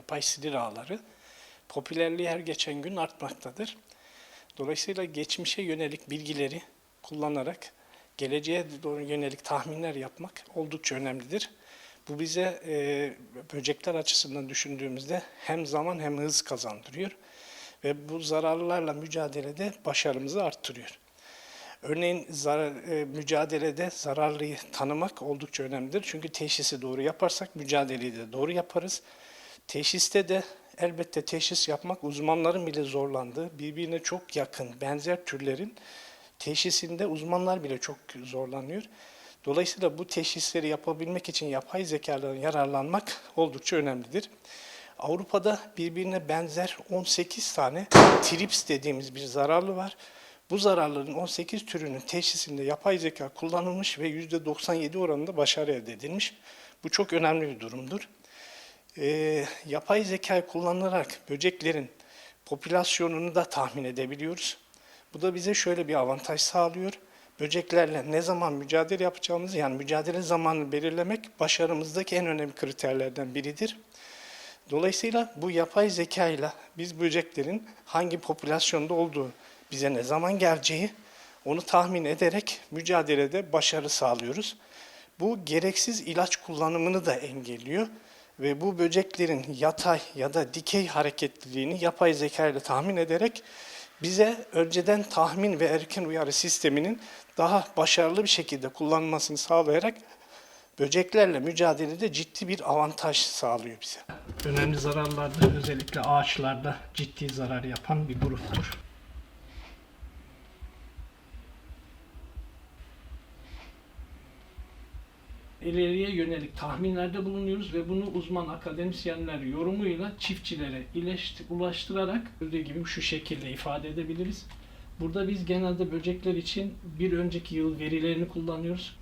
yapay sinir ağları popülerliği her geçen gün artmaktadır. Dolayısıyla geçmişe yönelik bilgileri kullanarak geleceğe doğru yönelik tahminler yapmak oldukça önemlidir. Bu bize e, böcekler açısından düşündüğümüzde hem zaman hem hız kazandırıyor ve bu zararlarla mücadelede başarımızı arttırıyor. Örneğin zarar, e, mücadelede zararlıyı tanımak oldukça önemlidir. Çünkü teşhisi doğru yaparsak mücadeleyi de doğru yaparız. Teşhiste de elbette teşhis yapmak uzmanların bile zorlandığı, birbirine çok yakın benzer türlerin teşhisinde uzmanlar bile çok zorlanıyor. Dolayısıyla bu teşhisleri yapabilmek için yapay zekalardan yararlanmak oldukça önemlidir. Avrupa'da birbirine benzer 18 tane trips dediğimiz bir zararlı var. Bu zararların 18 türünün teşhisinde yapay zeka kullanılmış ve %97 oranında başarı elde edilmiş. Bu çok önemli bir durumdur. Ee, yapay zeka kullanılarak böceklerin popülasyonunu da tahmin edebiliyoruz. Bu da bize şöyle bir avantaj sağlıyor. Böceklerle ne zaman mücadele yapacağımızı yani mücadele zamanını belirlemek başarımızdaki en önemli kriterlerden biridir. Dolayısıyla bu yapay zeka ile biz böceklerin hangi popülasyonda olduğu, bize ne zaman geleceği onu tahmin ederek mücadelede başarı sağlıyoruz. Bu gereksiz ilaç kullanımını da engelliyor ve bu böceklerin yatay ya da dikey hareketliliğini yapay zeka ile tahmin ederek bize önceden tahmin ve erken uyarı sisteminin daha başarılı bir şekilde kullanılmasını sağlayarak böceklerle mücadelede ciddi bir avantaj sağlıyor bize. Önemli zararlarda özellikle ağaçlarda ciddi zarar yapan bir gruptur. İleriye yönelik tahminlerde bulunuyoruz ve bunu uzman akademisyenler yorumuyla çiftçilere ulaştırarak gördüğü gibi şu şekilde ifade edebiliriz. Burada biz genelde böcekler için bir önceki yıl verilerini kullanıyoruz.